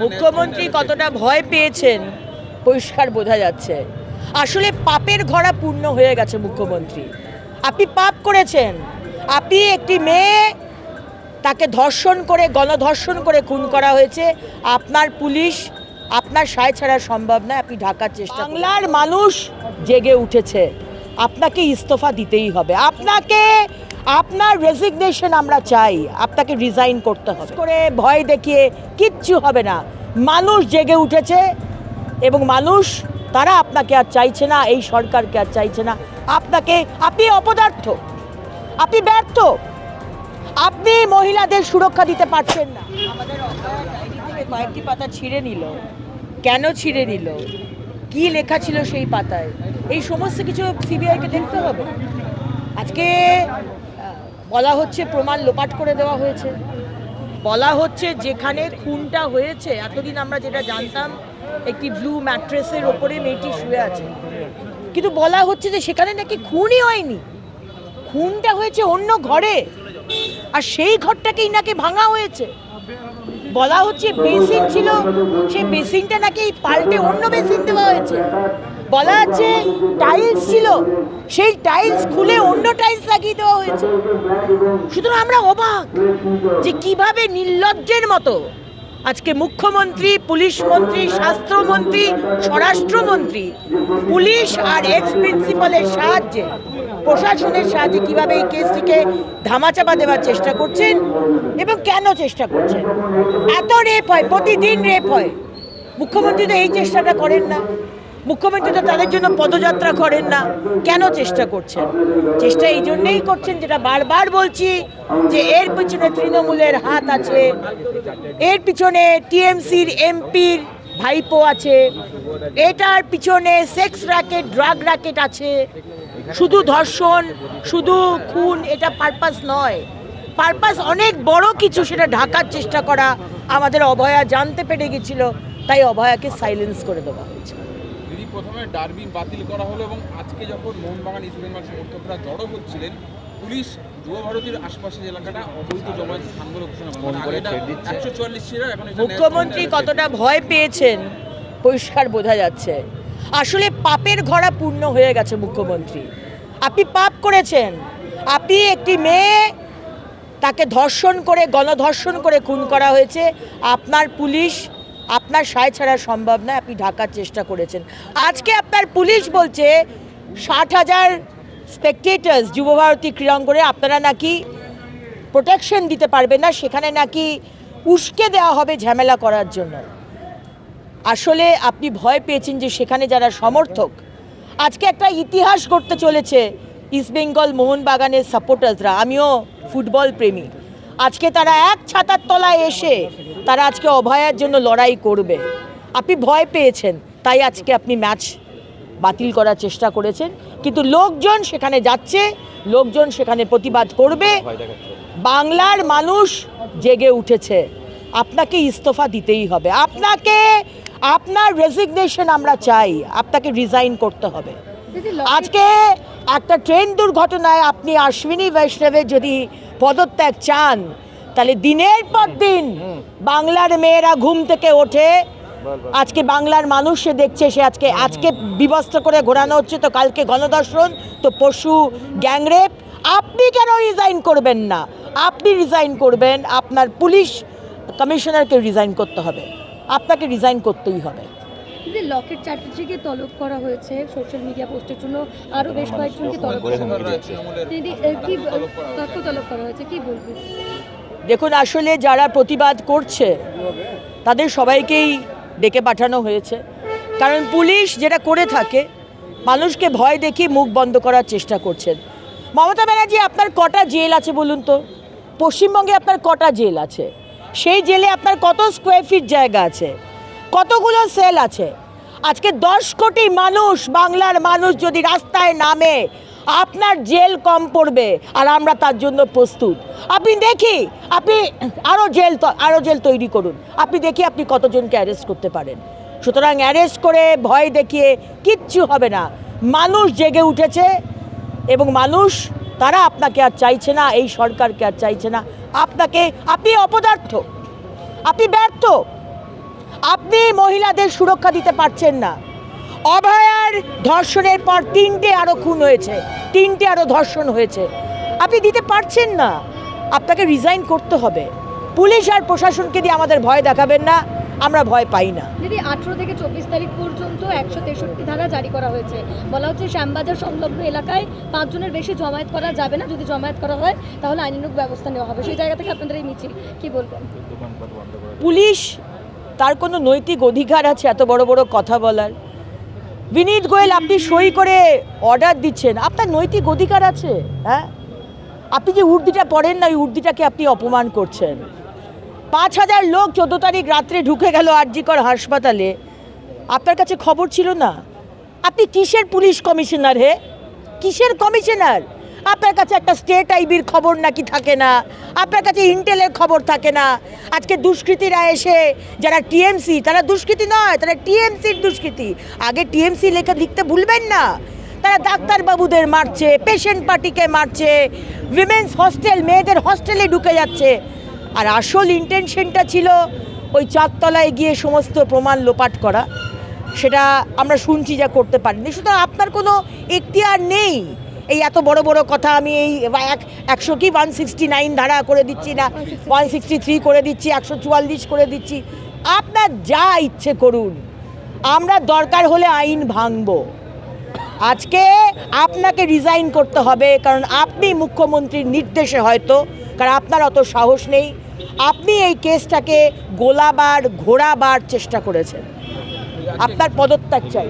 মুখ্যমন্ত্রী কতটা ভয় পেয়েছেন পরিষ্কার বোঝা যাচ্ছে। আসলে পাপের ঘোড়া পূর্ণ হয়ে গেছে মুখ্যমন্ত্রী। আপনি পাপ করেছেন। আপনি একটি মেয়ে তাকে ধর্ষণ করে গণধর্ষণ করে খুন করা হয়েছে। আপনার পুলিশ আপনার সায় ছাড়া সম্ভব নয় আপনি ঢাকার চেষ্টা বাংলার মানুষ জেগে উঠেছে। আপনাকে ইস্তফা দিতেই হবে। আপনাকে আপনার রেজিগনেশন আমরা চাই, আপনাকে রিজাইন করতে হবে। করে ভয় দেখিয়ে কিচ্ছু হবে না। মানুষ জেগে উঠেছে এবং মানুষ, তারা আপনাকে আর চাইছে না, এই সরকারকে আর চাইছে না। আপনাকে, আপনি অপদার্থ, আপনি ব্যর্থ। আপনি মহিলাদের সুরক্ষা দিতে পারছেন না। আমাদের কয়েকটি পাতা ছিঁড়ে নিল। কেন ছিঁড়ে নিল? কি লেখা ছিল সেই পাতায়? এই সমস্ত কিছু সিবিআইকে দেখতে হবে। আজকে বলা হচ্ছে প্রমাণ লোপাট করে দেওয়া হয়েছে। বলা হচ্ছে যেখানে খুনটা হয়েছে, এতদিন আমরা যেটা জানতাম, একটি ব্লু ম্যাট্রেসের ওপরে মেয়েটি শুয়ে আছে। কিন্তু বলা হচ্ছে যে সেখানে নাকি খুনই হয়নি। খুনটা হয়েছে অন্য ঘরে, আর সেই ঘরটাকেই নাকি ভাঙা হয়েছে। বলা হচ্ছে বেসিন ছিল, সেই বেসিনটা নাকি পাল্টে অন্য বেসিন দেওয়া হয়েছে। বলা হচ্ছে টাইলস ছিল। সেই টাইলস খুলে অন্য টাইলস লাগিয়ে দেওয়া হয়েছে। সুতরাং আমরা অবাক যে কীভাবে নির্লজ্জের মতো আজকে মুখ্যমন্ত্রী, পুলিশ মন্ত্রী, স্বাস্থ্যমন্ত্রী, স্বরাষ্ট্রমন্ত্রী, পুলিশ আর এক্স প্রিন্সিপালের সাহায্যে, প্রশাসনের সাহায্যে কীভাবে এই কেসটিকে ধামাচাপা দেওয়ার চেষ্টা করছেন এবং কেন চেষ্টা করছেন? এত রেপ হয়, প্রতিদিন রেপ হয়। মুখ্যমন্ত্রী তো এই চেষ্টাটা করেন না। মুখ্যমন্ত্রী তো তাদের জন্য পদযাত্রা করেন না। কেন চেষ্টা করছেন? চেষ্টা এই জন্যেই করছেন যেটা বারবার বলছি, যে এর পিছনে তৃণমূলের হাত আছে, এর পিছনে টিএমসির এমপির ভাইপো আছে, এটার পিছনে সেক্স র্যাকেট, ড্রাগ র্যাকেট আছে। শুধু ধর্ষণ, শুধু খুন, এটা পারপাস নয়। পারপাস অনেক বড় কিছু সেটা ঢাকার চেষ্টা করা। আমাদের অভয়া জানতে পেরে গেছিল, তাই অভয়াকে সাইলেন্স করে দেওয়া হয়েছে। প্রথমে ডারবি বাতিল করা হলো এবং আজকে যখন মোহনবাগান ইস্ট বেঙ্গল সমর্থকরা জড়ো হচ্ছিলেন পুলিশ যুব ভারতীর আশপাশের এলাকাটা অবৈধ জমায়েত স্থান বলে ঘোষণা করে একশো চুয়াল্লিশ ছিল এখন মুখ্যমন্ত্রী কতটা ভয় পেয়েছেন পরিষ্কার বোঝা যাচ্ছে। আসলে পাপের ঘোড়া পূর্ণ হয়ে গেছে মুখ্যমন্ত্রী। আপনি পাপ করেছেন। আপনি একটি মেয়ে তাকে ধর্ষণ করে গণধর্ষণ করে খুন করা হয়েছে। আপনার পুলিশ আপনার সায় ছাড়া সম্ভব নয়, আপনি ঢাকার চেষ্টা করেছেন। আজকে আপনার পুলিশ বলছে, ষাট হাজার স্পেকটেটার্স যুবভারতী ক্রীড়াঙ্গনে আপনারা নাকি প্রোটেকশন দিতে পারবে না, সেখানে নাকি উস্কে দেওয়া হবে ঝামেলা করার জন্য। আসলে আপনি ভয় পেয়েছেন যে সেখানে যারা সমর্থক, আজকে একটা ইতিহাস করতে চলেছে ইস্টবেঙ্গল মোহনবাগানের সাপোর্টার্সরা আমিও ফুটবল প্রেমী। আজকে তারা এক ছাতার তলায় এসে তারা আজকে অভয়ার জন্য লড়াই করবে। আপনি ভয় পেয়েছেন, তাই আজকে আপনি ম্যাচ বাতিল করার চেষ্টা করেছেন। কিন্তু লোকজন সেখানে যাচ্ছে, লোকজন সেখানে প্রতিবাদ করবে। বাংলার মানুষ জেগে উঠেছে। আপনাকে ইস্তফা দিতেই হবে। আপনাকে, আপনার রেজিগনেশন আমরা চাই। আপনাকে রিজাইন করতে হবে। আজকে একটা ট্রেন দুর্ঘটনায় আপনি অশ্বিনী বৈষ্ণবের যদি পদত্যাগ চান তাহলে দিনের পর দিন বাংলার মেয়েরা ঘুম থেকে ওঠে। আজকে বাংলার মানুষ সে দেখছে সে আজকে আজকে বিবস্ত্র করে ঘোরানো হচ্ছে তো কালকে গণদর্শন তো পশু গ্যাংরেপ আপনি কেন রিজাইন করবেন না? আপনি রিজাইন করবেন আপনার পুলিশ কমিশনারকে রিজাইন করতে হবে। আপনাকে রিজাইন করতেই হবে। লকেট চ্যাটার্জিকে তলব করা হয়েছে। সোশ্যাল মিডিয়া পোস্টের জন্য আরও বেশ কয়েকজনকে তলব করা হয়েছে। কি তথ্য তলব করা হয়েছে কি বলবেন? দেখুন আসলে যারা প্রতিবাদ করছে তাদের সবাইকেই ডেকে পাঠানো হয়েছে। কারণ পুলিশ যেটা করে থাকে মানুষকে ভয় দেখিয়ে মুখ বন্ধ করার চেষ্টা করছেন। মমতা ব্যানার্জি আপনার কটা জেল আছে বলুন তো? পশ্চিমবঙ্গে আপনার কটা জেল আছে? সেই জেলে আপনার কত স্কোয়ার ফিট জায়গা আছে? কতগুলো সেল আছে? আজকে দশ কোটি মানুষ, বাংলার মানুষ যদি রাস্তায় নামে, আপনার জেল কম পড়বে আর আমরা তার জন্য প্রস্তুত। আপনি দেখি, আপনি আরও জেল আরও জেল তৈরি করুন। আপনি দেখি আপনি কতজনকে অ্যারেস্ট করতে পারেন। সুতরাং অ্যারেস্ট করে ভয় দেখিয়ে কিচ্ছু হবে না। মানুষ জেগে উঠেছে এবং মানুষ, তারা আপনাকে আর চাইছে না, এই সরকারকে আর চাইছে না। আপনাকে, আপনি অপদার্থ। আপনি ব্যর্থ। আপনি মহিলাদের সুরক্ষা দিতে পারছেন না। অভয়ার ধর্ষণের পর তিনটে আরও খুন হয়েছে তিনটে আরও ধর্ষণ হয়েছে। আপনি দিতে পারছেন না। আপনাকে রিজাইন করতে হবে। পুলিশ আর প্রশাসনকে দিয়ে আমাদের ভয় দেখাবেন না আমরা ভয় পাই না। দিদি আঠেরো থেকে চব্বিশ তারিখ পর্যন্ত একশো তেষট্টি ধারা জারি করা হয়েছে। বলা হচ্ছে শ্যামবাজার সংলগ্ন এলাকায় পাঁচজনের বেশি জমায়েত করা যাবে না। যদি জমায়েত করা হয় তাহলে আইনানুগ ব্যবস্থা নেওয়া হবে। সেই জায়গা থেকে আপনাদের এই মিছিল কি বলবেন? পুলিশ তার কোনো নৈতিক অধিকার আছে এত বড় বড় কথা বলার? বিনীত গোয়েল, আপনি সই করে অর্ডার দিচ্ছেন। আপনার নৈতিক অধিকার আছে হ্যাঁ? আপনি যে উর্দিটা পড়েন না, ওই উর্দিটাকে আপনি অপমান করছেন। পাঁচ হাজার লোক চোদ্দ তারিখ রাত্রে ঢুকে গেল আরজিকর হাসপাতালে। আপনার কাছে খবর ছিল না। আপনি কিসের পুলিশ কমিশনার হে? কিসের কমিশনার? আপনার কাছে একটা স্টেট আইবির খবর নাকি থাকে না? আপনার কাছে ইন্টেলের খবর থাকে না? আজকে দুষ্কৃতীরা এসে, যারা টিএমসি তারা দুষ্কৃতী নয়, তারা টিএমসির দুষ্কৃতী। আগে টিএমসি লেখা, লিখতে ভুলবেন না। তারা ডাক্তারবাবুদের মারছে পেশেন্ট পার্টিকে মারছে উইমেন্স হস্টেল মেয়েদের হস্টেলে ঢুকে যাচ্ছে। আর আসল ইন্টেনশনটা ছিল ওই চারতলায় গিয়ে সমস্ত প্রমাণ লোপাট করা। সেটা আমরা শুনছি যা করতে পারিনি। সুতরাং আপনার কোনো এখতিয়ার নেই। এই এত বড় বড় কথা আমি এই এক একশো কি ওয়ান সিক্সটি নাইন ধারা করে দিচ্ছি না ওয়ান সিক্সটি থ্রি করে দিচ্ছি, একশো চুয়াল্লিশ করে দিচ্ছি। আপনার যা ইচ্ছে করুন, আমরা দরকার হলে আইন ভাঙবো। আজকে আপনাকে রিজাইন করতে হবে, কারণ আপনি মুখ্যমন্ত্রীর নির্দেশে হয়তো, কারণ আপনার অত সাহস নেই, আপনি এই কেসটাকে গোলাবার ঘোরাবার চেষ্টা করেছেন। আপনার পদত্যাগ চাই।